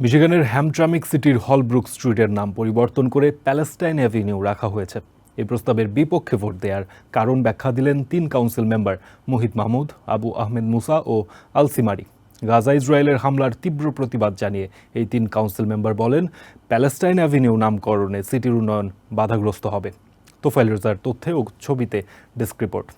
মিশিগানের Hamtramck সিটির Holbrooke স্ট্রিটের নাম পরিবর্তন করে প্যালেস্টাইন অ্যাভিনিউ রাখা হয়েছে। এই প্রস্তাবের বিপক্ষে ভোট দেওয়ার কারণ ব্যাখ্যা দিলেন তিন কাউন্সিল মেম্বার, মোহিত মাহমুদ, আবু আহমেদ মুসা ও আলসিমারি। গাজা ইসরায়েলের হামলার তীব্র প্রতিবাদ জানিয়ে এই তিন কাউন্সিল মেম্বার বলেন, প্যালেস্টাইন অ্যাভিনিউ নামকরণে সিটির উন্নয়ন বাধাগ্রস্ত হবে। তোফাইল রেজার তথ্যে ও ছবিতে ডেস্ক রিপোর্ট।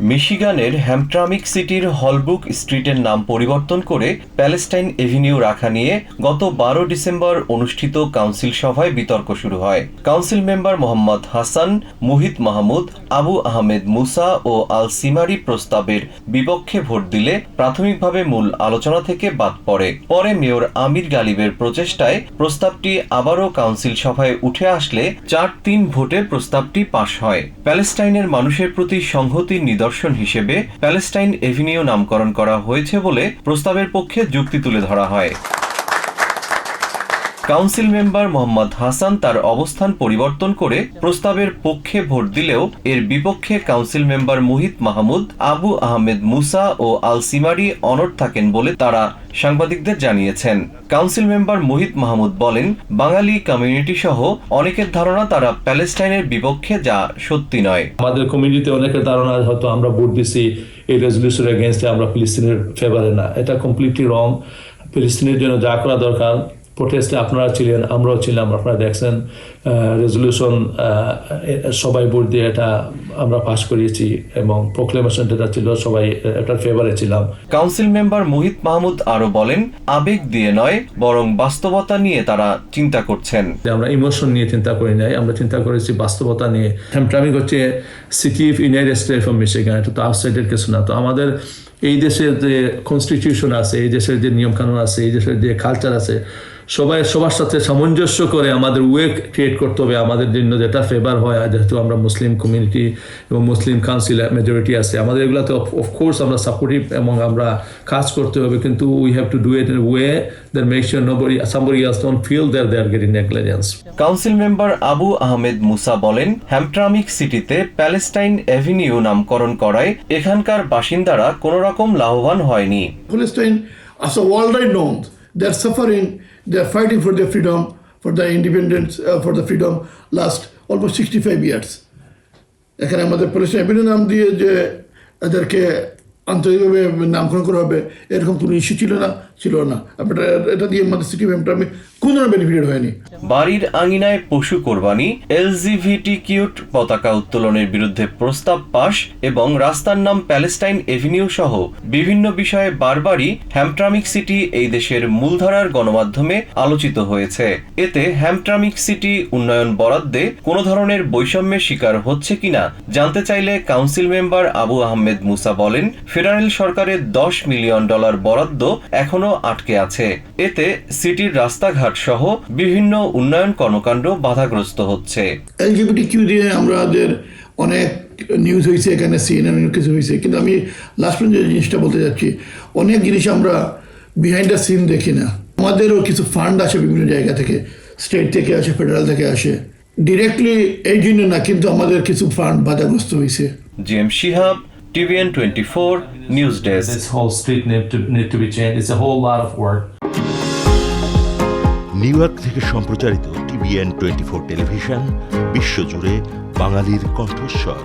মিশিগানের হ্যামট্রামিক সিটির হলবুক স্ট্রিটের নাম পরিবর্তন করে প্যালেস্টাইন এভিনিউ রাখা নিয়ে গত বারো ডিসেম্বর অনুষ্ঠিত কাউন্সিল সভায় বিতর্ক শুরু হয়। কাউন্সিল মেম্বার মোহাম্মদ হাসান, মুহিত মাহমুদ, আবু আহমেদ মুসা ও আল সিমারি প্রস্তাবের বিপক্ষে ভোট দিলে প্রাথমিকভাবে মূল আলোচনা থেকে বাদ পড়ে। পরে মেয়র আমির গালিবের প্রচেষ্টায় প্রস্তাবটি আবারও কাউন্সিল সভায় উঠে আসলে চার তিন ভোটে প্রস্তাবটি পাশ হয়। প্যালেস্টাইনের মানুষের প্রতি সংহতির নিদর্শন হিসেবে প্যালেস্টাইন এভিনিউ নামকরণ করা হয়েছে বলে প্রস্তাবের পক্ষে যুক্তি তুলে ধরা হয়। কাউন্সিল মেম্বার মোহাম্মদ হাসান তার অবস্থান পরিবর্তন করে প্রস্তাবের পক্ষে ভোট দিলেও এর বিপক্ষে কাউন্সিল মেম্বার মুহিত মাহমুদ, আবু আহমেদ মুসা ও আল সিমারি অনড় থাকেন বলে তারা সাংবাদিকদের জানিয়েছেন। কাউন্সিল মেম্বার মুহিত মাহমুদ বলেন, বাঙালি কমিউনিটি সহ অনেকের ধারণা তারা প্যালেস্টাইনের বিপক্ষে যা সত্যি নয়। আমাদের কমিউনিটিতে অনেকের ধারণা হয়তো আমরা ভোট দিছি, এই রেজলিউশনের এগেনস্টে আমরা ফিলিস্তিনের ফেভারে না। এটা কমপ্লিটলি রং ফিলিস্তিনের জন্য যা করা দরকার প্রোটেস্টে আপনারা ছিলেন আমরাও ছিলাম আপনারা দেখছেন রেজলিউশন সবাই ভোট দিয়ে এটা আমরা পাস করিয়েছি এবং প্রোক্লেমেশন যেটা ছিল সবাই এটার ফেভারে ছিলাম। কাউন্সিল মেম্বার মোহিত মাহমুদ আরও বলেন আবেগ দিয়ে নয় বরং বাস্তবতা নিয়ে তারা চিন্তা করছেন। যে আমরা ইমোশন নিয়ে চিন্তা করি নাই আমরা চিন্তা করেছি বাস্তবতা নিয়ে। হ্যামট্রামিক হচ্ছে city of United State of Michigan এটা তো আউটসাইডের কিছু না তো আমাদের এই দেশের যে কনস্টিটিউশন আছে এই দেশের যে নিয়মকানুন আছে এই দেশের যে কালচার আছে সবাই সবার সাথে সামঞ্জস্য করে আমাদের ওয়ে ক্রিয়েট করতে হবে। আমাদের জন্য যেটা ফেভার হয় যেহেতু আমরা মুসলিম কমিউনিটি এবং মুসলিম কাউন্সিল মেজরিটি আছে আমাদের এগুলোতে অফকোর্স আমরা সাপোর্টিভ এবং আমরা কাজ করতে হবে কিন্তু we have to do it in way that make sure nobody somebody else don't feel that they are getting negligence council member Abu Ahmed Musa বলেন হ্যামট্রামিক সিটিতে প্যালেস্টাইন এভিনিউ নামকরণ করায় এখানকার বাসিন্দারা কোনো রকম লাভবান হয়নি। Palestine, as a worldwide known, they're suffering, they're fighting for their freedom, for their independence, uh, for the freedom last almost 65 years. এখানে আমাদের পুলিশ এভিনিউ নাম দিয়ে যে এদেরকে আন্তরিকভাবে নামকরণ করা হবে, এরকম কোনো ইস্যু ছিল না ছিল না। এটা দিয়ে আমাদের সিটি আমি কোনো বেনিফিটেড হয়নি। বাড়ির আঙিনায় পশু কোরবানি এলজিভিটি কিউট পতাকা উত্তোলনের বিরুদ্ধে প্রস্তাব পাশ এবং রাস্তার নাম প্যালেস্টাইন এভিনিউ সহ বিভিন্ন বিষয়ে বারবারই হ্যামট্রামিক সিটি এই দেশের মূলধারার গণমাধ্যমে আলোচিত হয়েছে। এতে হ্যামট্রামিক সিটি উন্নয়ন বরাদ্দে কোনো ধরনের বৈষম্যের শিকার হচ্ছে কিনা জানতে চাইলে council member Abu Ahmed Musa বলেন ফেডারেল সরকারের দশ মিলিয়ন ডলার বরাদ্দ এখনও আটকে আছে। এতে সিটির রাস্তাঘাট সহ বিভিন্ন উন্নয়ন কর্মকাণ্ড বাধাগ্রস্ত হচ্ছে। এলজিবিটি কিউ দিয়ে আমাদের অনেক নিউজ হয়েছে এখানে সিএনএন অনেক কিছু হয়েছে কিন্তু আমি লাস্ট পর্যন্ত জিনিসটা বলতে যাচ্ছি অনেক জিনিস আমরা বিহাইন্ড দ্য সিন দেখি না। আমাদেরও কিছু ফান্ড আসে বিভিন্ন জায়গা থেকে স্টেট থেকে আসে ফেডারেল থেকে আসে। ডিরেক্টলি এই জন্য না কিন্তু আমাদের কিছু ফান্ড বাধাগ্রস্ত হয়েছে G M Shihab twenty four news desk This whole street need to, need to be changed. It's a whole lot of work. New York থেকে সম্প্রচারিত টিভিএন টোয়েন্টি ফোর টেলিভিশন বিশ্বজুড়ে বাঙালির কণ্ঠস্বর